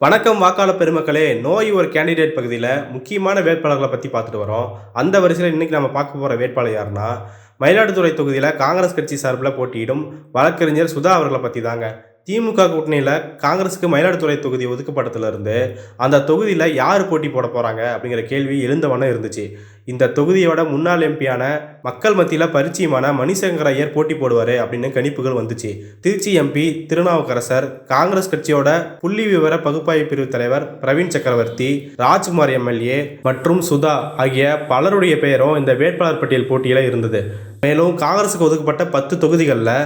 வணக்கம் வாக்காளர் பெருமக்களே. நோய் ஒரு கேண்டிடேட் பகுதியில் முக்கியமான வேட்பாளர்களை பற்றி பார்த்துட்டு வரோம். அந்த வரிசையில் இன்றைக்கி நம்ம பார்க்க போகிற வேட்பாளர் யாருன்னா மயிலாடுதுறை தொகுதியில் காங்கிரஸ் கட்சி சார்பில் போட்டியிடும் வழக்கறிஞர் சுதா அவர்களை பற்றி தாங்க திமுக கூட்டணியில் காங்கிரஸுக்கு மயிலாடுதுறை தொகுதி ஒதுக்கப்பட்டதுலேருந்து அந்த தொகுதியில் யார் போட்டி போட போகிறாங்க அப்படிங்கிற கேள்வி எழுந்தவண்ணம் இருந்துச்சு. இந்த தொகுதியோட முன்னாள் எம்பியான மக்கள் மத்தியில் பரிச்சயமான மணிசங்கர் ஐயர் போட்டி போடுவார் அப்படின்னு கணிப்புகள் வந்துச்சு. திருச்சி எம்பி திருநாவுக்கரசர் காங்கிரஸ் கட்சியோட புள்ளி விவர பகுப்பாய்வு பிரிவு தலைவர் பிரவீன் சக்கரவர்த்தி ராஜ்குமார் எம்எல்ஏ மற்றும் சுதா ஆகிய பலருடைய பெயரும் இந்த வேட்பாளர் பட்டியல் போட்டியில் இருந்தது. மேலும் காங்கிரஸுக்கு ஒதுக்கப்பட்ட பத்து தொகுதிகளில்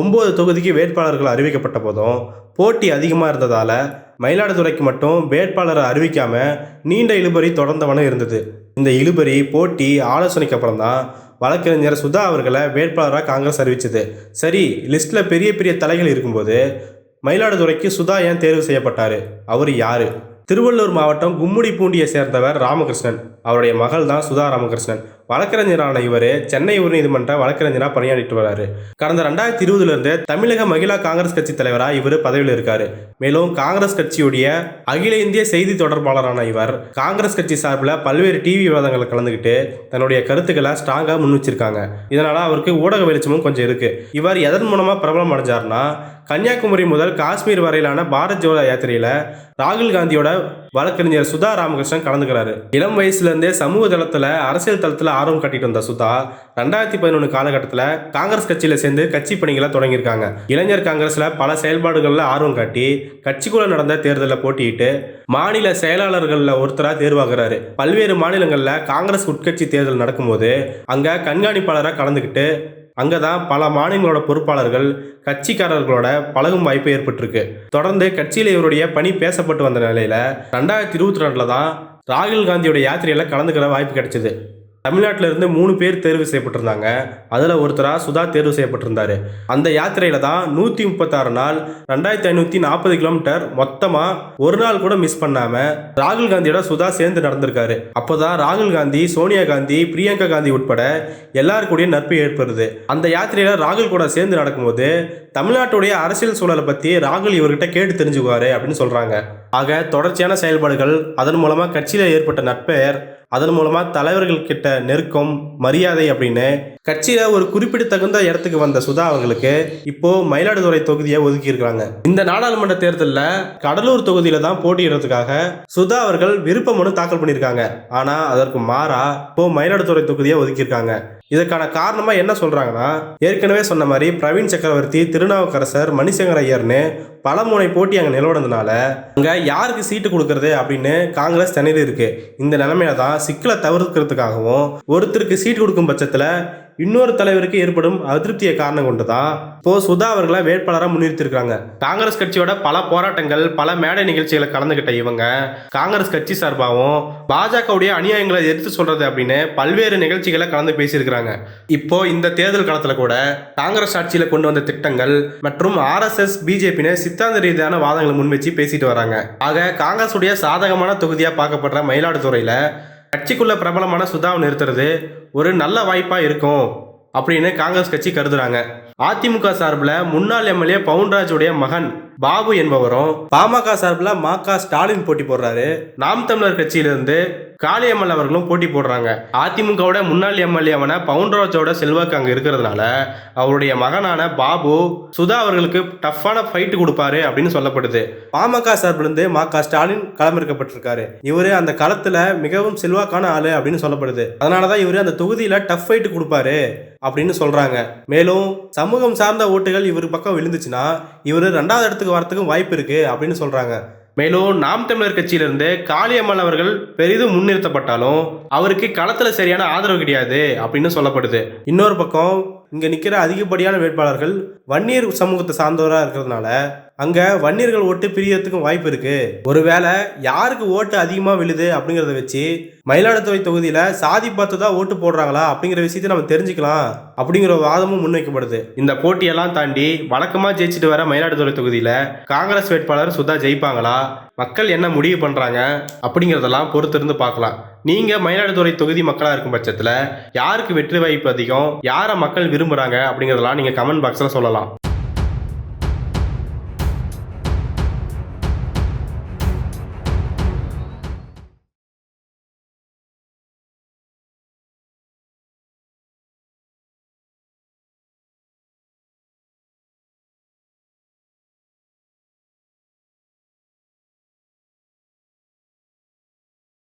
ஒம்பது தொகுதிக்கு வேட்பாளர்கள் அறிவிக்கப்பட்ட போதும் போட்டி அதிகமாக இருந்ததால் மயிலாடுதுறைக்கு மட்டும் வேட்பாளரை அறிவிக்காமல் நீண்ட இழுபறி தொடர்ந்தவனும் இருந்தது. இந்த இழுபறி போட்டி ஆலோசனைக்கு அப்புறம் தான் வழக்கறிஞர் சுதா அவர்களை வேட்பாளராக காங்கிரஸ் அறிவிச்சது. சரி லிஸ்ட்டில் பெரிய பெரிய தலைகள் இருக்கும்போது மயிலாடுதுறைக்கு சுதா ஏன் தேர்வு செய்யப்பட்டார்? அவர் யார்? திருவள்ளூர் மாவட்டம் கும்முடிப்பூண்டியை சேர்ந்தவர் ராமகிருஷ்ணன். அவருடைய மகள் தான் சுதா ராமகிருஷ்ணன். வழக்கறிஞரான இவர் சென்னை உயர்நீதிமன்ற வழக்கறிஞராக பணியாற்றிட்டு வராரு. கடந்த ரெண்டாயிரத்தி இருபதுலேருந்து தமிழக மகிழா காங்கிரஸ் கட்சி தலைவராக இவர் பதவியில் இருக்காரு. மேலும் காங்கிரஸ் கட்சியுடைய அகில இந்திய செய்தி தொடர்பாளரான இவர் காங்கிரஸ் கட்சி சார்பில் பல்வேறு டிவி விவாதங்களில் கலந்துக்கிட்டு தன்னுடைய கருத்துக்களை ஸ்ட்ராங்காக முன் வச்சிருக்காங்க இதனால் அவருக்கு ஊடக வெளிச்சமும் கொஞ்சம் இருக்கு. இவர் எதன் மூலமாக பிரபலம் அடைஞ்சார்னா கன்னியாகுமரி முதல் காஷ்மீர் வரையிலான பாரத் ஜோடோ யாத்திரையில் ராகுல் காந்தியோட வழக்கறிஞர் சுதா ராமகிருஷ்ணன் கலந்துக்கிறாரு. இளம் வயசுலேருந்தே சமூக தளத்தில் அரசியல் தளத்தில் ஆர்வம் காட்டிட்டு வந்த சுதா. ரெண்டாயிரத்தி பதினொன்று காலகட்டத்தில் காங்கிரஸ் கட்சியில் சேர்ந்து கட்சி பணிகளை தொடங்கியிருக்காங்க. இளைஞர் காங்கிரஸில் பல செயல்பாடுகளில் ஆர்வம் காட்டி கட்சிக்குள்ள நடந்த தேர்தலில் போட்டியிட்டு மாநில செயலாளர்களில் ஒருத்தராக தேர்வாகிறாரு. பல்வேறு மாநிலங்களில் காங்கிரஸ் உட்கட்சி தேர்தல் நடக்கும்போது அங்கே கண்காணிப்பாளராக கலந்துக்கிட்டு அங்கே தான் பல மாநிலங்களோட பொறுப்பாளர்கள் கட்சிக்காரர்களோட பழகும் வாய்ப்பு ஏற்பட்டிருக்கு. தொடர்ந்து கட்சியில் இவருடைய பணி பேசப்பட்டு வந்த நிலையில் ரெண்டாயிரத்தி இருபத்தி ரெண்டில் தான் ராகுல் காந்தியோட யாத்திரையில் கலந்துக்கிற வாய்ப்பு கிடைச்சிது. தமிழ்நாட்டில் இருந்து மூணு பேர் தேர்வு செய்யப்பட்டிருந்தாங்க. அதில் ஒருத்தராக சுதா தேர்வு செய்யப்பட்டிருந்தாரு. அந்த யாத்திரையில் தான் நூற்றி முப்பத்தாறு நாள் ரெண்டாயிரத்தி ஐநூற்றி நாற்பது கிலோமீட்டர் மொத்தமாக ஒரு நாள் கூட மிஸ் பண்ணாமல் ராகுல் காந்தியோட சுதா சேர்ந்து நடந்திருக்காரு. அப்போ தான் ராகுல் காந்தி சோனியா காந்தி பிரியங்கா காந்தி உட்பட எல்லாருக்கூடிய கூடயும் நட்பு ஏற்படுது. அந்த யாத்திரையில் ராகுல் கூட சேர்ந்து நடக்கும்போது தமிழ்நாட்டுடைய அரசியல் சூழலை பற்றி ராகுல் இவர்கிட்ட கேட்டு தெரிஞ்சுக்குவாரு அப்படின்னு சொல்கிறாங்க ஆக தொடர்ச்சியான செயல்பாடுகள் அதன் மூலமாக கட்சியில் ஏற்பட்ட நட்பெயர் அதன் மூலமாக தலைவர்கள் கிட்ட நெருக்கம் மரியாதை அப்படின்னு கட்சியில் ஒரு குறிப்பிடத்தகுந்த இடத்துக்கு வந்த சுதா அவர்களுக்கு இப்போ மயிலாடுதுறை தொகுதியை ஒதுக்கியிருக்காங்க இந்த நாடாளுமன்ற தேர்தலில் கடலூர் தொகுதியில தான் போட்டியிடுறதுக்காக சுதா அவர்கள் விருப்ப மனு தாக்கல் பண்ணியிருக்காங்க. ஆனால் அதற்கு மாறா இப்போ மயிலாடுதுறை தொகுதியை ஒதுக்கியிருக்காங்க. இதற்கான காரணமாக என்ன சொல்கிறாங்கன்னா ஏற்கனவே சொன்ன மாதிரி பிரவீன் சக்கரவர்த்தி திருநாவுக்கரசர் மணிசங்கர் ஐயர்னு பல முனை போட்டி அங்கே நிலவனதுனால அங்கே யாருக்கு சீட்டு கொடுக்கறது அப்படின்னு காங்கிரஸ் தனியில் இருக்கு. இந்த நிலைமையில தான் சிக்கலை தவிர்க்கிறதுக்காகவும் ஒருத்தருக்கு சீட்டு கொடுக்கும் பட்சத்தில் இன்னொரு தலைவருக்கு ஏற்படும் அதிருப்தியை காரணம் கொண்டு தான் இப்போ சுதா அவர்களை வேட்பாளராக முன்னிறுத்திருக்காங்க காங்கிரஸ் கட்சியோட பல போராட்டங்கள் பல மேடை நிகழ்ச்சிகளை கலந்துக்கிட்ட இவங்க காங்கிரஸ் கட்சி சார்பாகவும் பாஜகவுடைய அநியாயங்களை எடுத்து சொல்றது அப்படின்னு பல்வேறு நிகழ்ச்சிகளை கலந்து பேசியிருக்கிறாங்க. இப்போ இந்த தேர்தல் காலத்தில் கூட காங்கிரஸ் ஆட்சியில் கொண்டு வந்த திட்டங்கள் மற்றும் ஆர்எஸ்எஸ் பிஜேபின்னு சித்தாந்த ரீதியான வாதங்களை முன்வச்சு பேசிட்டு வராங்க. ஆக காங்கிரஸுடைய சாதகமான தொகுதியாக பார்க்கப்படுற மயிலாடுதுறையில் கட்சிக்குள்ள பிரபலமான சுதாவை நிறுத்துறது ஒரு நல்ல வாய்ப்பாக இருக்கும் அப்படின்னு காங்கிரஸ் கட்சி கருதுறாங்க. அதிமுக சார்பில் முன்னாள் எம்எல்ஏ பவுன்ராஜுடைய மகன் பாபு என்பவரும் பாமக சார்பில் மாகா ஸ்டாலின் போட்டி போடுறாரு. நாம் தமிழர் கட்சியிலிருந்து காளியம்மல் அவர்களும் போட்டி போடுறாங்க. அதிமுகவோட முன்னாள் எம்எல்ஏவான பவுண்டராஜோட செல்வாக்கு அங்கே இருக்கிறதுனால அவருடைய மகனான பாபு சுதா அவர்களுக்கு டஃப்பான ஃபைட்டு கொடுப்பாரு அப்படின்னு சொல்லப்படுது. பாமக சார்பிலிருந்து மா க ஸ்டாலின் களமிறக்கப்பட்டிருக்காரு இவர் அந்த களத்தில் மிகவும் செல்வாக்கான ஆளு அப்படின்னு சொல்லப்படுது. அதனால தான் இவர் அந்த தொகுதியில் டஃப் ஃபைட்டு கொடுப்பாரு அப்படின்னு சொல்றாங்க. மேலும் சமூகம் சார்ந்த ஓட்டுகள் இவர் பக்கம் விழுந்துச்சுன்னா இவர் ரெண்டாவது இடத்துக்கு வரத்துக்கும் வாய்ப்பு இருக்கு அப்படின்னு சொல்றாங்க. மேலும் நாம் தமிழர் கட்சியிலிருந்து காளியம்மாள் அவர்கள் பெரிதும் முன்னிறுத்தப்பட்டாலும் அவருக்கு களத்தில் சரியான ஆதரவு கிடையாது அப்படின்னு சொல்லப்படுது. இன்னொரு பக்கம் இங்கே நிற்கிற அதிகப்படியான வேட்பாளர்கள் வன்னியர் சமூகத்தை சார்ந்தவராக இருக்கிறதுனால அங்கே வன்னியர்கள் ஓட்டு பிரியறதுக்கும் வாய்ப்பு இருக்கு. ஒருவேளை யாருக்கு ஓட்டு அதிகமாக விழுது அப்படிங்கிறத வச்சு மயிலாடுதுறை தொகுதியில் சாதி பார்த்து தான் ஓட்டு போடுறாங்களா அப்படிங்கிற விஷயத்தை நம்ம தெரிஞ்சுக்கலாம் அப்படிங்கிற வாதமும் முன்வைக்கப்படுது. இந்த போட்டியெல்லாம் தாண்டி வழக்கமாக ஜெயிச்சுட்டு வர மயிலாடுதுறை தொகுதியில் காங்கிரஸ் வேட்பாளர் சுதா ஜெயிப்பாங்களா? மக்கள் என்ன முடிவு பண்ணுறாங்க அப்படிங்கிறதெல்லாம் பொறுத்திருந்து பார்க்கலாம். நீங்கள் மயிலாடுதுறை தொகுதி மக்களாக இருக்கும் பட்சத்தில் யாருக்கு வெற்றி வாய்ப்பு அதிகம்? யாரை மக்கள் விரும்புகிறாங்க அப்படிங்கிறதெல்லாம் நீங்கள் கமெண்ட் பாக்ஸில் சொல்லலாம்.